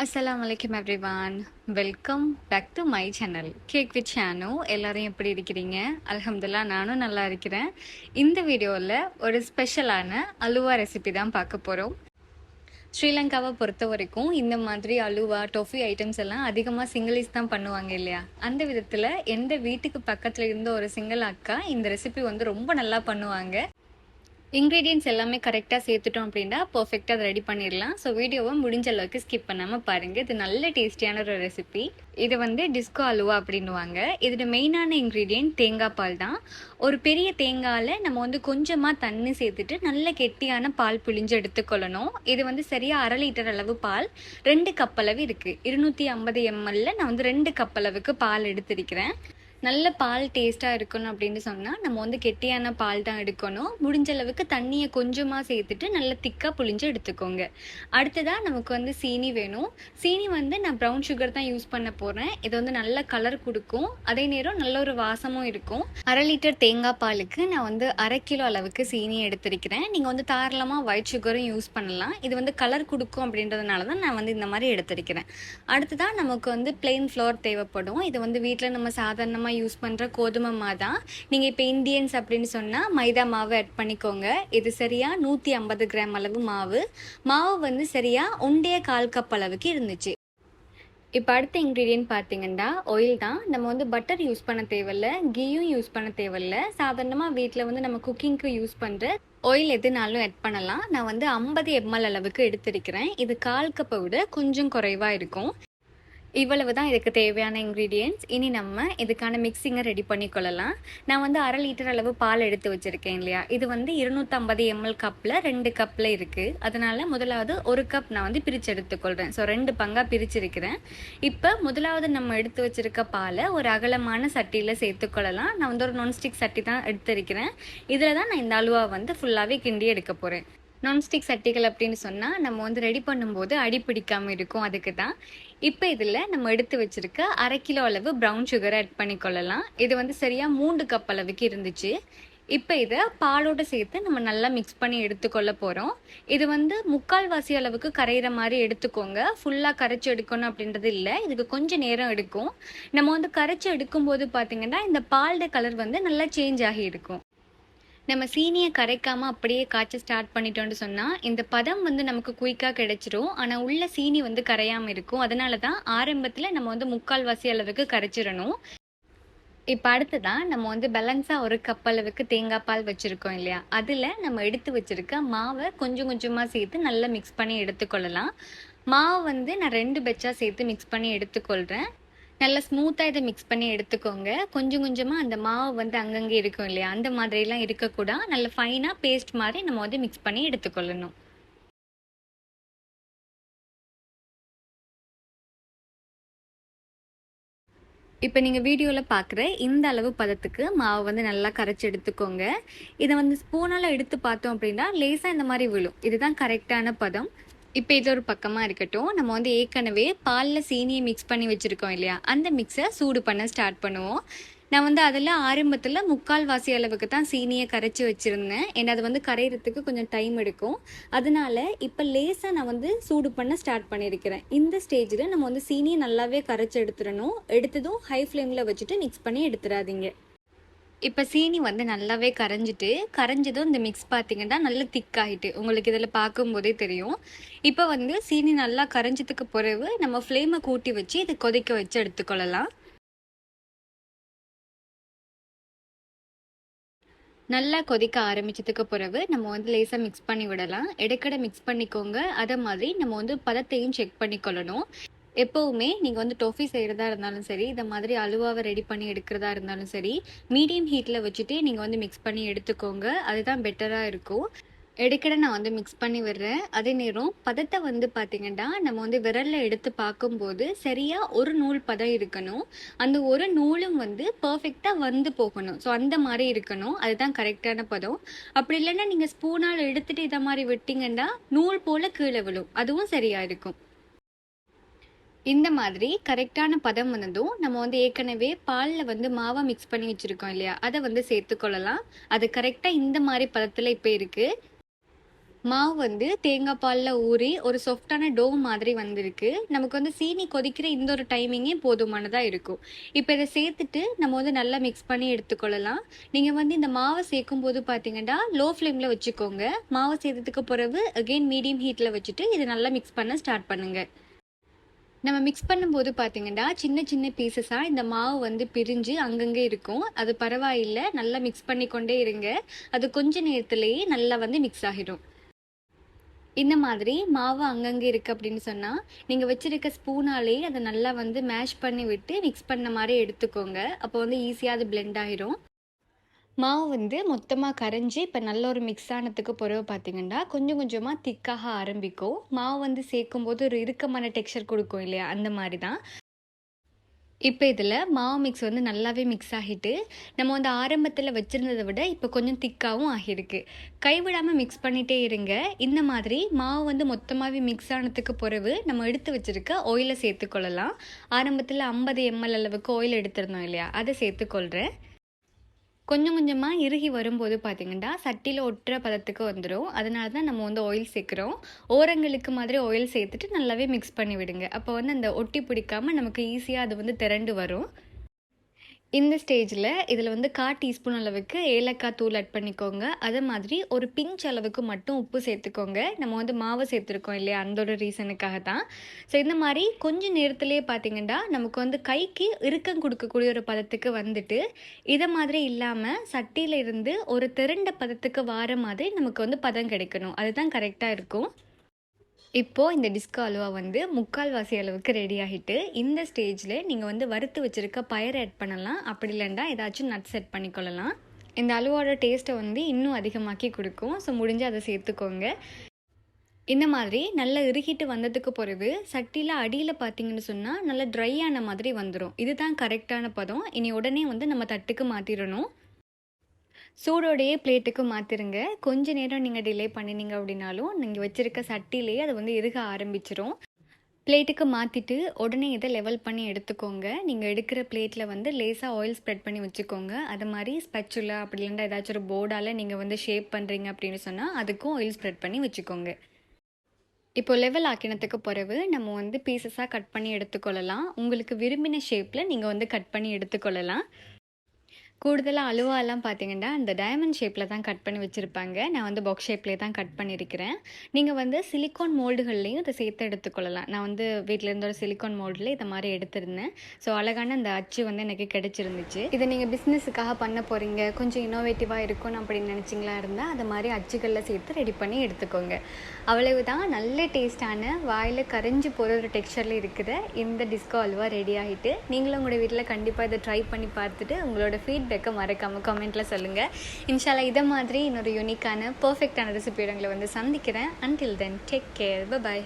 அஸ்ஸலாமு every everyone welcome back to my channel cake with Chenu எல்லாரும் எப்படி இருக்கிறீங்க? அலமதுல்லா நானும் நல்லா இருக்கிறேன். இந்த வீடியோவில் ஒரு ஸ்பெஷலான அலுவா ரெசிபி தான் பார்க்க போகிறோம் ஸ்ரீலங்காவை பொறுத்த வரைக்கும் இந்த மாதிரி அலுவா டொஃபி ஐட்டம்ஸ் எல்லாம் அதிகமாக சிங்கிள்ஸ் தான் பண்ணுவாங்க இல்லையா? அந்த விதத்தில் எந்த வீட்டுக்கு பக்கத்தில் இருந்த ஒரு சிங்கிள் அக்கா இந்த ரெசிபி வந்து ரொம்ப நல்லா பண்ணுவாங்க. இன்க்ரீடியன்ஸ் எல்லாமே கரெக்டாக சேர்த்துட்டோம் அப்படின்னா பர்ஃபெக்டாக அதை ரெடி பண்ணிடலாம். ஸோ வீடியோவை முடிஞ்ச அளவுக்கு ஸ்கிப் பண்ணாமல் பாருங்கள் இது நல்ல டேஸ்டியான ஒரு ரெசிபி இது வந்து டிஸ்கோ அலுவா அப்படின்னுவாங்க. இதோட மெயினான இன்க்ரீடியன்ட் தேங்காய் பால் தான். ஒரு பெரிய தேங்காயில் நம்ம வந்து கொஞ்சமாக தண்ணி சேர்த்துட்டு நல்ல கெட்டியான பால் புழிஞ்சு எடுத்துக்கொள்ளணும். இது வந்து சரியாக அரை லிட்டர் அளவு பால் ரெண்டு கப் அளவு இருக்குது இருநூற்றி ஐம்பது எம்எல்ல நான் வந்து ரெண்டு கப் அளவுக்கு பால் எடுத்திருக்கிறேன். நல்ல பால் டேஸ்ட்டாக இருக்கணும் அப்படின்னு சொன்னால் நம்ம வந்து கெட்டியான பால் தான் எடுக்கணும். முடிஞ்ச அளவுக்கு தண்ணியை கொஞ்சமாக சேர்த்துட்டு நல்லா திக்காக புளிஞ்சு எடுத்துக்கோங்க. அடுத்ததாக நமக்கு வந்து சீனி வேணும். சீனி வந்து நான் ப்ரௌன் சுகர் தான் யூஸ் பண்ண போகிறேன் இது வந்து நல்ல கலர் கொடுக்கும். அதே நேரம் நல்ல ஒரு வாசமும் இருக்கும். அரை லிட்டர் தேங்காய் பாலுக்கு நான் வந்து அரை கிலோ அளவுக்கு சீனி எடுத்திருக்கிறேன். நீங்கள் வந்து தாராளமாக ஒயிட் சுகரும் யூஸ் பண்ணலாம். இது வந்து கலர் கொடுக்கும் அப்படின்றதுனால தான் நான் வந்து இந்த மாதிரி எடுத்திருக்கிறேன். அடுத்ததாக நமக்கு வந்து பிளெயின் ஃப்ளோர் தேவைப்படும். இது வந்து வீட்டில் நம்ம சாதாரணமாக யூஸ் பண்ணுற கோதுமை மாவு? தான் நீங்கள் இப்போ இந்தியன்ஸ் அப்படின்னு சொன்னால் மைதா மாவு ஆட் பண்ணிக்கோங்க. இது சரியாக நூற்றி ஐம்பது கிராம் அளவு மாவு. மாவு வந்து சரியாக உண்டைய கால் கப் அளவுக்கு இருந்துச்சு. இப்போ அடுத்த இன்க்ரீடியன்ட் பார்த்தீங்கன்னா ஆயில் தான். நம்ம வந்து பட்டர் யூஸ் பண்ண தேவையில்ல கீயும் யூஸ் பண்ண தேவையில்ல. சாதாரணமாக வீட்டில் வந்து நம்ம குக்கிங்க்கு யூஸ் பண்ணுற ஆயில் எதுனாலும் ஆட் பண்ணலாம். நான் வந்து ஐம்பது எம்எல் அளவுக்கு எடுத்திருக்கிறேன். இது கால் கப்பை விட கொஞ்சம் குறைவாக இருக்கும். இவ்வளவு தான் இதுக்கு தேவையான இன்க்ரீடியன்ட்ஸ் இனி நம்ம இதுக்கான மிக்சிங்கை ரெடி பண்ணிக்கொள்ளலாம். நான் வந்து அரை லிட்டர் அளவு பால் எடுத்து வச்சுருக்கேன் இல்லையா? இது வந்து இருநூற்றம்பது எம்எல் கப்பில் ரெண்டு கப்பில் இருக்குது அதனால் முதலாவது ஒரு கப் நான் வந்து பிரித்து எடுத்துக்கொள்கிறேன் ஸோ ரெண்டு பங்காக பிரிச்சிருக்கிறேன். இப்போ முதலாவது நம்ம எடுத்து வச்சுருக்க பாலை ஒரு அகலமான சட்டியில் சேர்த்துக்கொள்ளலாம். நான் வந்து ஒரு நான்ஸ்டிக் சட்டி தான் எடுத்திருக்கிறேன். இதில் தான் நான் இந்த அலுவா வந்து ஃபுல்லாகவே கிண்டி எடுக்க போகிறேன் நான்ஸ்டிக் சட்டிகள் அப்படின்னு சொன்னால் நம்ம வந்து ரெடி பண்ணும்போது அடி பிடிக்காமல் இருக்கும். அதுக்கு தான். இப்போ இதில் நம்ம எடுத்து வச்சுருக்க அரை கிலோ அளவு ப்ரௌன் சுகரை ஆட் பண்ணிக்கொள்ளலாம் இது வந்து சரியாக மூன்று கப் அளவுக்கு இருந்துச்சு. இப்போ இதை பாலோடு சேர்த்து நம்ம நல்லா மிக்ஸ் பண்ணி எடுத்துக்கொள்ள போகிறோம் இது வந்து முக்கால் வாசி அளவுக்கு கரையிற மாதிரி எடுத்துக்கோங்க. ஃபுல்லாக கரைச்சி எடுக்கணும் அப்படின்றது இல்லை. இதுக்கு கொஞ்சம் நேரம் எடுக்கும். நம்ம வந்து கரைச்சி எடுக்கும்போது பார்த்திங்கன்னா இந்த பால்ட கலர் வந்து நல்லா சேஞ்ச் ஆகி இருக்கும் நம்ம சீனியை கரைக்காமல் அப்படியே காய்ச்ச ஸ்டார்ட் பண்ணிட்டோம்னு சொன்னால் இந்த பதம் வந்து நமக்கு குயிக்காக கிடைச்சிரும். ஆனால் உள்ள சீனி வந்து கரையாமல் இருக்கும். அதனால தான் ஆரம்பத்தில் நம்ம வந்து முக்கால் வாசி அளவுக்கு கரைச்சிடணும். இப்போ அடுத்ததான் நம்ம வந்து பேலன்ஸாக ஒரு கப் அளவுக்கு தேங்காய் பால் வச்சுருக்கோம் இல்லையா? அதில் நம்ம எடுத்து வச்சுருக்க மாவை கொஞ்சம் கொஞ்சமாக சேர்த்து நல்லா மிக்ஸ் பண்ணி எடுத்துக்கொள்ளலாம். மாவு வந்து நான் ரெண்டு பெச்சாக சேர்த்து மிக்ஸ் பண்ணி எடுத்துக்கொள்கிறேன் நல்லா ஸ்மூத்தாக இதை மிக்ஸ் பண்ணி எடுத்துக்கோங்க. கொஞ்சம் கொஞ்சமாக அந்த மாவு வந்து அங்கங்கே இருக்கும் இல்லையா? அந்த மாதிரிலாம் இருக்கக்கூடாது நல்ல ஃபைனாக பேஸ்ட் மாதிரி நம்ம வந்து மிக்ஸ் பண்ணி எடுத்துக்கொள்ளணும். இப்போ நீங்கள் வீடியோவில் பார்க்குற இந்த அளவு பதத்துக்கு மாவு வந்து நல்லா கரைச்சி எடுத்துக்கோங்க. இதை வந்து ஸ்பூனால் எடுத்து பார்த்தோம் அப்படின்னா லேசாக இந்த மாதிரி விழும். இதுதான் கரெக்டான பதம். இப்போ இது ஒரு பக்கமாக இருக்கட்டும். நம்ம வந்து ஏற்கனவே பாலில் சீனியை மிக்ஸ் பண்ணி வச்சுருக்கோம் இல்லையா? அந்த மிக்ஸை சூடு பண்ண ஸ்டார்ட் பண்ணுவோம். நான் வந்து அதில் ஆரம்பத்தில் முக்கால் வாசி அளவுக்கு தான் சீனியை கரைச்சி வச்சுருந்தேன். ஏன்னா அது வந்து கரையிறதுக்கு கொஞ்சம் டைம் எடுக்கும். அதனால இப்போ லேசாக நான் வந்து சூடு பண்ண ஸ்டார்ட் பண்ணியிருக்கிறேன். இந்த ஸ்டேஜில் நம்ம வந்து சீனியை நல்லாவே கரைச்சி எடுத்துடணும். எடுத்ததும் ஹை ஃப்ளேமில் வச்சுட்டு மிக்ஸ் பண்ணி எடுத்துடாதீங்க. இப்போ சீனி வந்து நல்லாவே கரைஞ்சிட்டு கரைஞ்சதும் இந்த மிக்ஸ் பார்த்தீங்கன்னா நல்லா திக்காகிட்டு உங்களுக்கு இதில் பார்க்கும்போதே தெரியும். இப்போ வந்து சீனி நல்லா கரைஞ்சதுக்கு பிறகு நம்ம ஃப்ளேமை கூட்டி வச்சு இதை கொதிக்க வச்சு எடுத்துக்கொள்ளலாம். நல்லா கொதிக்க ஆரம்பிச்சதுக்கு பிறகு நம்ம வந்து லேசாக மிக்ஸ் பண்ணி விடலாம். இடைக்கடை மிக்ஸ் பண்ணிக்கோங்க. அதை மாதிரி நம்ம வந்து பதத்தையும் செக் பண்ணிக்கொள்ளணும். எப்போவுமே நீங்கள் வந்து டொஃபி செய்கிறதா இருந்தாலும் சரி இந்த மாதிரி அலுவாவை ரெடி பண்ணி எடுக்கிறதா இருந்தாலும் சரி மீடியம் ஹீட்டில் வச்சுட்டு நீங்கள் வந்து மிக்ஸ் பண்ணி எடுத்துக்கோங்க. அதுதான் பெட்டராக இருக்கும். எடுக்கிற நான் வந்து மிக்ஸ் பண்ணி விடுறேன். அதே நேரம் பதத்தை வந்து பார்த்திங்கன்னா நம்ம வந்து விரலில் எடுத்து பார்க்கும்போது சரியாக ஒரு நூல் பதம் இருக்கணும். அந்த ஒரு நூலும் வந்து பர்ஃபெக்டாக வந்து போகணும். ஸோ அந்த மாதிரி இருக்கணும். அதுதான் கரெக்டான பதம். அப்படி இல்லைன்னா நீங்கள் ஸ்பூனால் எடுத்துகிட்டு இதை மாதிரி விட்டிங்கன்னா நூல் போல் கீழே விழும். அதுவும் சரியாக இருக்கும். இந்த மாதிரி கரெக்டான பதம் வந்ததும் நம்ம வந்து ஏற்கனவே பாலில் வந்து மாவை மிக்ஸ் பண்ணி வச்சுருக்கோம் இல்லையா? அதை வந்து சேர்த்துக்கொள்ளலாம் அது கரெக்டாக இந்த மாதிரி பதத்தில் இப்போ இருக்குது மாவு வந்து தேங்காய் பாலில் ஊறி ஒரு சாஃப்டான டோ மாதிரி வந்திருக்கு. நமக்கு வந்து சீனி கொதிக்கிற இந்த ஒரு டைமிங்கே போதுமானதாக இருக்கும். இப்போ இதை சேர்த்துட்டு நம்ம வந்து நல்லா மிக்ஸ் பண்ணி எடுத்துக்கொள்ளலாம் நீங்கள் வந்து இந்த மாவை சேர்க்கும் போது பார்த்தீங்கன்னா லோ ஃப்ளேமில் வச்சுக்கோங்க. மாவை சேர்த்ததுக்கு பிறகு அகெயின் மீடியம் ஹீட்டில் வச்சுட்டு இதை நல்லா மிக்ஸ் பண்ண ஸ்டார்ட் பண்ணுங்கள் நம்ம மிக்ஸ் பண்ணும்போது பார்த்தீங்கன்னா சின்ன சின்ன பீசஸாக இந்த மாவு வந்து பிரிஞ்சு அங்கங்கே இருக்கும். அது பரவாயில்லை. நல்லா மிக்ஸ் பண்ணிக்கொண்டே இருங்க. அது கொஞ்ச நேரத்துலேயே நல்லா வந்து மிக்ஸ் ஆகிடும். இந்த மாதிரி மாவு அங்கங்கே இருக்குது அப்படின்னு சொன்னால் நீங்கள் வச்சுருக்க ஸ்பூனாலே அதை நல்லா வந்து மேஷ் பண்ணி விட்டு மிக்ஸ் பண்ண மாதிரி எடுத்துக்கோங்க. அப்போ வந்து ஈஸியாக அது பிளெண்ட் ஆகிரும் மாவு வந்து மொத்தமாக கரைஞ்சி இப்போ நல்ல ஒரு மிக்ஸ் ஆனதுக்கு பிறகு பார்த்தீங்கன்னா கொஞ்சம் கொஞ்சமாக திக்காக ஆரம்பிக்கும். மாவு வந்து சேர்க்கும்போது ஒரு இறுக்கமான டெக்ஸ்சர் கொடுக்கும் இல்லையா? அந்த மாதிரி தான் இப்போ இதில் மாவு மிக்ஸ் வந்து நல்லாவே மிக்ஸ் ஆகிட்டு நம்ம வந்து ஆரம்பத்தில் வச்சுருந்ததை விட இப்போ கொஞ்சம் திக்காகவும் ஆகியிருக்கு. கைவிடாமல் மிக்ஸ் பண்ணிகிட்டே இருங்க. இந்த மாதிரி மாவு வந்து மொத்தமாகவே மிக்ஸ் ஆனதுக்கு பிறகு நம்ம எடுத்து வச்சுருக்க ஆயிலை சேர்த்துக்கொள்ளலாம். ஆரம்பத்தில் ஐம்பது எம்எல் அளவுக்கு ஆயில் எடுத்திருந்தோம் இல்லையா? அதை சேர்த்துக்கொள்கிறேன் கொஞ்சம் கொஞ்சமாக இறுகி வரும்போது பார்த்திங்கன்னா சட்டியில் ஒட்டுற பதத்துக்கு வந்துடும் அதனால தான் நம்ம வந்து ஆயில் சேர்க்குறோம். ஓரங்களுக்கு மாதிரி ஆயில் சேர்த்துட்டு நல்லாவே மிக்ஸ் பண்ணி விடுங்க. அப்போ வந்து அந்த ஒட்டி பிடிக்காமல் நமக்கு ஈஸியாக அது வந்து திரண்டு வரும். இந்த ஸ்டேஜில் இதில் வந்து கா டீஸ்பூன் அளவுக்கு ஏலக்காய் தூள் ஆட் பண்ணிக்கோங்க. அதே மாதிரி ஒரு பிஞ்ச் அளவுக்கு மட்டும் உப்பு சேர்த்துக்கோங்க. நம்ம வந்து மாவு சேர்த்துருக்கோம் இல்லையா? அந்த ஒரு ரீசனுக்காக தான் ஸோ இந்த மாதிரி கொஞ்சம் நேரத்துலேயே பார்த்தீங்கன்னா நமக்கு வந்து கைக்கு இறுக்கம் கொடுக்கக்கூடிய ஒரு பதத்துக்கு வந்துட்டு இதை மாதிரி இல்லாமல் சட்டியில் இருந்து ஒரு திரண்ட பதத்துக்கு வார மாதிரி நமக்கு வந்து பதம் கிடைக்கணும். அதுதான் கரெக்டாக இருக்கும். இப்போது இந்த டிஸ்கோ அல்வா வந்து முக்கால்வாசி அளவுக்கு ரெடி ஆகிட்டு இந்த ஸ்டேஜில் நீங்கள் வந்து வறுத்து வச்சுருக்க பயிரை ஆட் பண்ணலாம். அப்படி இல்லைண்டா ஏதாச்சும் நட்ஸ் ஆட் பண்ணிக்கொள்ளலாம். இந்த அலுவாவோட டேஸ்ட்டை வந்து இன்னும் அதிகமாக்கி கொடுக்கும். ஸோ முடிஞ்சு அதை சேர்த்துக்கோங்க. இந்த மாதிரி நல்லா இறுகிட்டு வந்ததுக்கு பிறகு சட்டியில் அடியில் பார்த்தீங்கன்னு சொன்னால் நல்லா ட்ரை ஆன மாதிரி வந்துடும் இதுதான் கரெக்டான பதம். இனி உடனே வந்து நம்ம தட்டுக்கு மாற்றிடணும் சூடோடையே பிளேட்டுக்கு மாற்றிருங்க கொஞ்ச நேரம் நீங்கள் டிலே பண்ணினீங்க அப்படின்னாலும் நீங்கள் வச்சுருக்க சட்டிலேயே அது வந்து எதுக ஆரம்பிச்சிரும். பிளேட்டுக்கு மாற்றிட்டு உடனே இதை லெவல் பண்ணி எடுத்துக்கோங்க. நீங்கள் எடுக்கிற பிளேட்டில் வந்து லேசாக ஆயில் ஸ்ப்ரெட் பண்ணி வச்சுக்கோங்க. அது மாதிரி ஸ்பெச்சுலா அப்படி இல்லைன்னா ஏதாச்சும் ஒரு போர்டால் நீங்கள் வந்து ஷேப் பண்ணுறீங்க அப்படின்னு சொன்னால் அதுக்கும் ஆயில் ஸ்ப்ரெட் பண்ணி வச்சுக்கோங்க. இப்போ லெவல் ஆக்கினத்துக்கு பிறகு நம்ம வந்து பீசஸாக கட் பண்ணி எடுத்துக்கொள்ளலாம். உங்களுக்கு விரும்பின ஷேப்பில் நீங்கள் வந்து கட் பண்ணி எடுத்துக்கொள்ளலாம். கூடுதலாக அலுவாலாம் பார்த்தீங்கன்னா அந்த டைமண்ட் ஷேப்பில் தான் கட் பண்ணி வச்சுருப்பாங்க. நான் வந்து பாக்ஸ் ஷேப்லேயே தான் கட் பண்ணியிருக்கிறேன் நீங்கள் வந்து சிலிக்கான் மோல்டுகள்லேயும் இதை சேர்த்து எடுத்துக்கொள்ளலாம். நான் வந்து வீட்டில் ஒரு சிலிக்கான் மோல்டில் இதை மாதிரி எடுத்திருந்தேன். ஸோ அழகான அந்த அச்சு வந்து எனக்கு கிடைச்சிருந்துச்சு. இதை நீங்கள் பிஸ்னஸுக்காக பண்ண போகிறீங்க கொஞ்சம் இன்னோவேட்டிவாக இருக்கும் அப்படின்னு நினச்சிங்களா இருந்தால் அதை மாதிரி அச்சுகளில் சேர்த்து ரெடி பண்ணி எடுத்துக்கோங்க. அவ்வளவுதான். நல்ல டேஸ்டான வாயில் கரைஞ்சி போகிற ஒரு டெக்ஸ்சரில் இருக்கிற இந்த டிஸ்கோ அல்வா ரெடி ஆகிட்டு நீங்களும் உங்களோட வீட்டில் கண்டிப்பாக இதை ட்ரை பண்ணி பார்த்துட்டு உங்களோட ஃபீட்பேக்கை மறக்காமல் கமெண்ட்டில் சொல்லுங்கள் இன்ஷாலா இதை மாதிரி இன்னொரு யூனிக்கான பர்ஃபெக்டான ரெசிபியோட உங்களை வந்து சந்திக்கிறேன். Until then take care bye